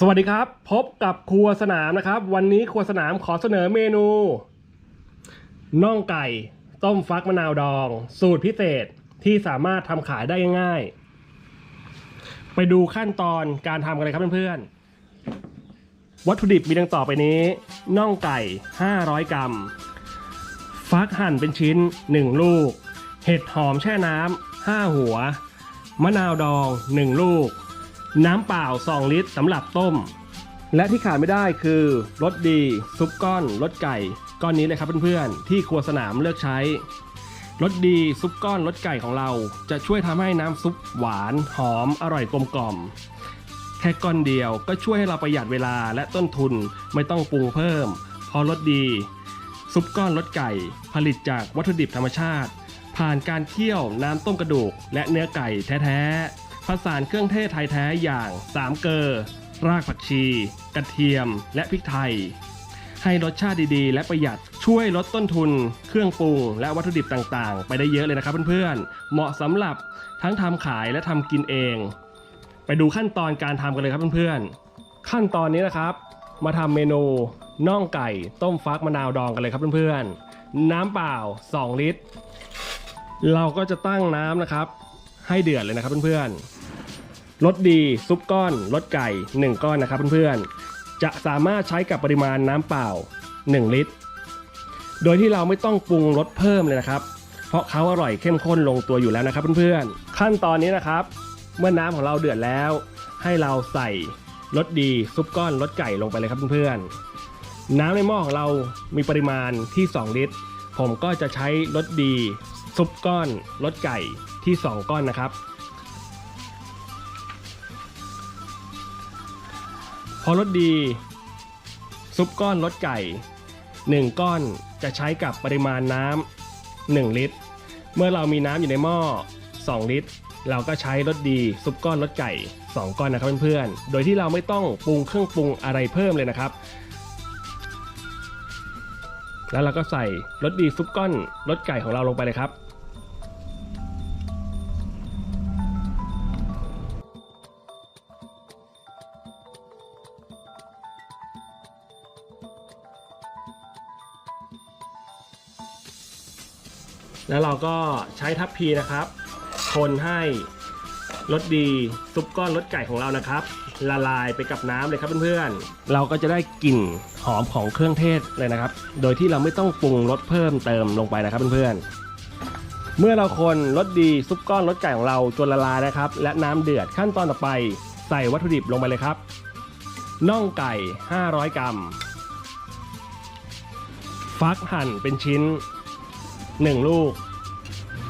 สวัสดีครับ พบกับครัวสนามนะครับ วันนี้ครัวสนามขอเสนอเมนูน่องไก่ ต้มฟักมะนาวดอง สูตรพิเศษที่สามารถทำขายได้ง่ายๆ ไปดูขั้นตอนการทำกันเลยครับเพื่อนๆวัตถุดิบมีดังต่อไปนี้น่องไก่ 500 กรัม ฟักหั่นเป็นชิ้น 1 ลูก เห็ดหอมแช่น้ำ5 หัว มะนาวดอง 1 ลูก น้ำเปล่า 2 ลิตรสำหรับต้ม และที่ขาดไม่ได้คือรสดี ซุปก้อนรสไก่ ก้อนนี้เลยครับเพื่อนๆ ที่ครัวสนามเลือกใช้รสดีซุปก้อนรสไก่ของเรา จะช่วยทำให้น้ำซุปหวานหอมอร่อยกลมกล่อม แค่ก้อนเดียวก็ช่วยให้เราประหยัดเวลาและต้นทุนไม่ต้องปรุงเพิ่ม พอรสดี ซุปก้อนรสไก่ ผลิตจากวัตถุดิบธรรมชาติ ผ่านการเคี่ยวน้ำต้มกระดูกและเนื้อไก่แท้ๆ ผสานเครื่องเทศไทยแท้อย่างสามเกลอรากผักชี กระเทียม และพริกไทย ให้รสชาติดีๆ และประหยัดช่วยลดต้นทุน เครื่องปรุง และวัตถุดิบต่างๆ ไปได้เยอะเลยนะครับเพื่อนๆ เหมาะสำหรับทั้งทำขายและทำกินเอง ไปดูขั้นตอนการทำกันเลยครับเพื่อนๆ ขั้นตอนนี้นะครับ มาทำเมนูน่องไก่ ต้มฟักมะนาวดองกันเลยครับเพื่อนๆ น้ำเปล่า 2 ลิตร เราก็จะตั้งน้ำนะครับ ให้เดือดเลยนะครับเพื่อนๆ รสดีซุปก้อนรสไก่ 1 ก้อนนะครับเพื่อนๆ จะสามารถใช้กับปริมาณน้ำเปล่า 1 ลิตร โดยที่เราไม่ต้องปรุงรสเพิ่มเลยนะครับ เพราะเขาอร่อยเข้มข้นลงตัวอยู่แล้วนะครับเพื่อนๆ ขั้นตอนนี้นะครับ เมื่อน้ำของเราเดือดแล้ว ให้เราใส่รสดีซุปก้อนรสไก่ลงไปเลยครับเพื่อนๆ น้ำในหม้อของเรามีปริมาณที่ 2 ลิตร ผมก็จะใช้รสดีซุปก้อนรสไก่ที่ 2 ก้อนนะครับ พอรสดี ซุปก้อนรสไก่ 1 ก้อนจะใช้กับปริมาณน้ำ1ลิตร เมื่อเรามีน้ำอยู่ในหม้อ 2 ลิตร เราก็ใช้รสดี ซุปก้อนรสไก่ 2 ก้อนนะครับเพื่อนๆ โดยที่เราไม่ต้องปรุงเครื่องปรุงอะไรเพิ่มเลยนะครับ แล้วเราก็ใส่รสดีซุปก้อนรสไก่ของเราลงไปเลยครับ แล้วเราก็ใช้ทัพพีนะครับ คนให้รสดีซุปก้อนรสไก่ของเรานะครับ ละลายไปกับน้ำเลยครับเพื่อนๆ เราก็จะได้กลิ่นหอมของเครื่องเทศเลยนะครับ โดยที่เราไม่ต้องปรุงรสเพิ่มเติมลงไปนะครับเพื่อนๆ เมื่อเราคนรสดีซุปก้อนรสไก่ของเราจนละลายนะครับ และน้ำเดือดขั้นตอนต่อไป ใส่วัตถุดิบลงไปเลยครับน่องไก่ 500 กรัม ฟักหั่นเป็นชิ้น 1 ลูก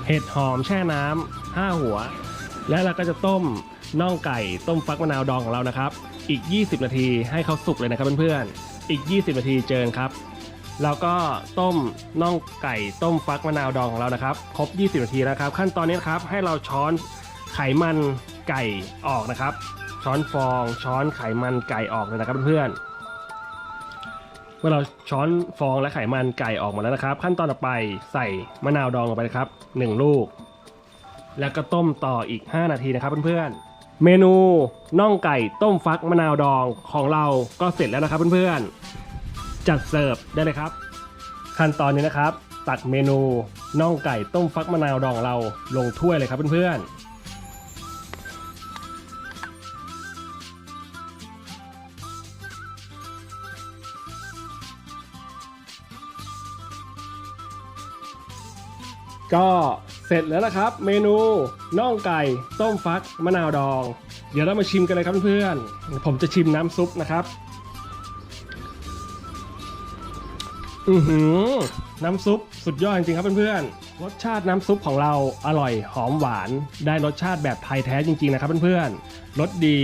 เห็ดหอมแช่น้ำ5หัว และเราก็จะต้มน่องไก่ต้มฟักมะนาวดองของเรานะครับ อีก 20 นาทีให้เขาสุกเลยนะครับเพื่อนๆ อีก 20 นาทีเจอครับเราก็ต้มน่องไก่ต้มฟักมะนาวดองของเรานะครับ ครบ 20 นาทีนะครับ ขั้นตอนนี้นะครับให้เราช้อนไขมันไก่ออกนะครับ ช้อนฟองช้อนไขมันไก่ออกเลยนะครับเพื่อนๆ เมื่อเราช้อนฟองและไขมันไก่ออกมดแล้วนะครับ ขั้นตอนต่อไปใส่มะนาวดองลงไปนะครับ1ลูก แล้วก็ต้มต่ออีก 5 นาทีนะครับเพื่อนๆ เมนูน่องไก่ต้มฟักมะนาวดองของเราก็เสร็จแล้วนะครับเพื่อนๆ จัดเสิร์ฟได้เลยครับ ขั้นตอนนี้นะครับ ตักเมนูน่องไก่ต้มฟักมะนาวดองของเราลงถ้วยเลยครับเพื่อนๆ ก็เสร็จแล้วนะครับ เมนูน่องไก่ ต้มฟักมะนาวดอง เดี๋ยวเรามาชิมกันเลยครับเพื่อนๆผมจะชิมน้ำซุปนะครับ อือหือ น้ำซุปสุดยอดจริงๆครับเพื่อนๆรสชาติน้ำซุปของเราอร่อยหอมหวาน ได้รสชาติแบบไทยแท้จริงๆนะครับเพื่อนๆรสดี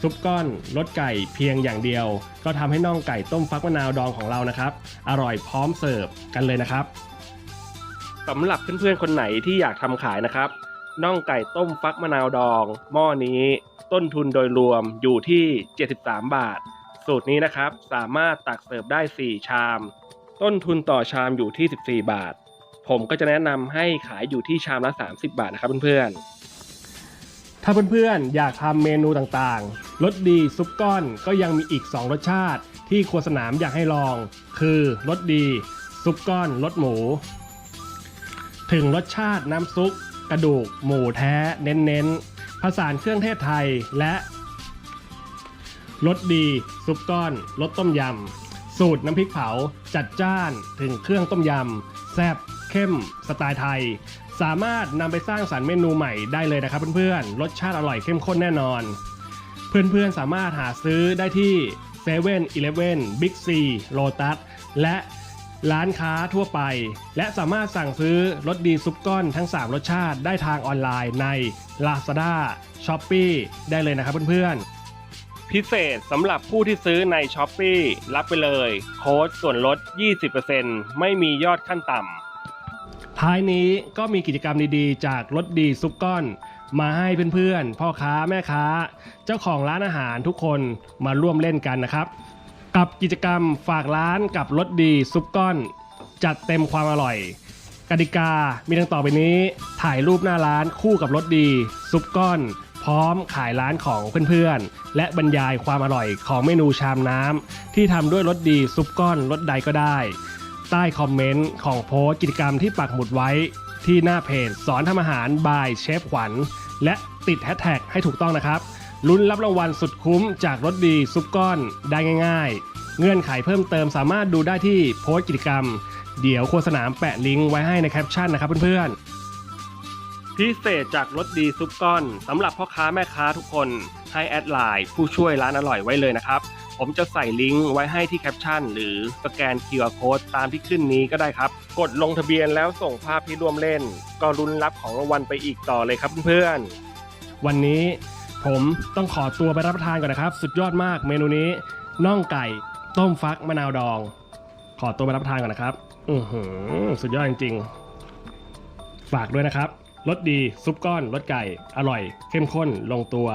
ซุปก้อนรสไก่เพียงอย่างเดียว ก็ทำให้น่องไก่ต้มฟักมะนาวดองของเรานะครับ อร่อยพร้อมเสิร์ฟกันเลยนะครับ สำหรับเพื่อนๆคนไหนที่อยากทำขายนะครับน่องไก่ต้มฟักมะนาวดอง หม้อนี้ต้นทุนโดยรวมอยู่ที่ 73 บาท สูตรนี้นะครับ สามารถตักเสิร์ฟได้ 4 ชาม ต้นทุนต่อชามอยู่ที่ 14 บาท ผมก็จะแนะนำให้ขายอยู่ที่ชามละ 30 บาทนะครับเพื่อนๆ ถ้าเพื่อนๆ อยากทำเมนูต่างๆ รสดีซุปก้อนก็ยังมีอีก 2 รสชาติ ที่ครัวสนามอยากให้ลอง คือรสดี ซุปก้อนรสหมู ถึงรสชาติน้ำซุปกระดูก หมูแท้ เน้นๆผสานเครื่องเทศไทยและรสดีซุปก้อนรสต้มยำ สูตรน้ำพริกเผาจัดจ้านถึงเครื่องต้มยำแซ่บเข้มสไตล์ไทย สามารถนำไปสร้างสรรค์เมนูใหม่ได้เลยนะครับเพื่อนๆ รสชาติอร่อยเข้มข้นแน่นอน เพื่อนๆสามารถหาซื้อได้ที่7 e เ e ่ e อ Big C Lotus และ ร้านค้าทั่วไป และสามารถสั่งซื้อรสดีซุปก้อนทั้ง 3 รสชาติได้ทางออนไลน์ใน Lazada Shopee ได้เลยนะครับเพื่อนๆ พิเศษสำหรับผู้ที่ซื้อใน s h อ p e e รับไปเลย โค้ดส่วนลด 20%ไม่มียอดขั้นต่ำท้ายนี้ก็มีกิจกรรมดีๆ จากรถดีซุปก้อนมาให้เพื่อนๆ พ่อค้าแม่ค้า เจ้าของร้านอาหารทุกคนมาร่วมเล่นกันนะครับ กับกิจกรรมฝากร้านกับรถดีซุปก้อน จัดเต็มความอร่อย กติกามีดังต่อไปนี้ ถ่ายรูปหน้าร้านคู่กับรสดี ซุปก้อน พร้อมขายร้านของเพื่อนๆ และบรรยายความอร่อยของเมนูชามน้ำที่ทำด้วยรสดีซุปก้อนรสใดก็ได้ ใต้คอมเมนต์ของโพสต์กิจกรรมที่ปักหมุดไว้ ที่หน้าเพจสอนทำอาหารบายเชฟขวัญและติดแฮชแท็กให้ถูกต้องนะครับ ลุ้นรับรางวัลสุดคุ้มจากรสดีซุปก้อนได้ง่าย ๆ เงื่อนไขเพิ่มเติมสามารถดูได้ที่โพสต์กิจกรรม เดี๋ยวโฆษณาแปะลิงก์ไว้ให้ในแคปชั่นนะครับเพื่อนๆ พิเศษจากรสดีซุปก้อนสำหรับพ่อค้าแม่ค้าทุกคนให้แอดไลน์ผู้ช่วยร้านอร่อยไว้เลยนะครับ ผมจะใส่ลิงก์ไว้ให้ที่แคปชั่น หรือสแกน QR Code ตามที่ขึ้นนี้ก็ได้ครับ กดลงทะเบียนแล้วส่งภาพที่ร่วมเล่น ก็รุนรับของรางวัลไปอีกต่อเลยครับเพื่อนๆวันนี้ ผมต้องขอตัวไปรับประทานก่อนนะครับ สุดยอดมากเมนูนี้น่องไก่ต้มฟักมะนาวดอง ขอตัวไปรับประทานก่อนนะครับ อือหือสุดยอดจริงๆ ฝากด้วยนะครับรสดีซุปก้อนรสไก่ อร่อย เข้มข้นลงตัว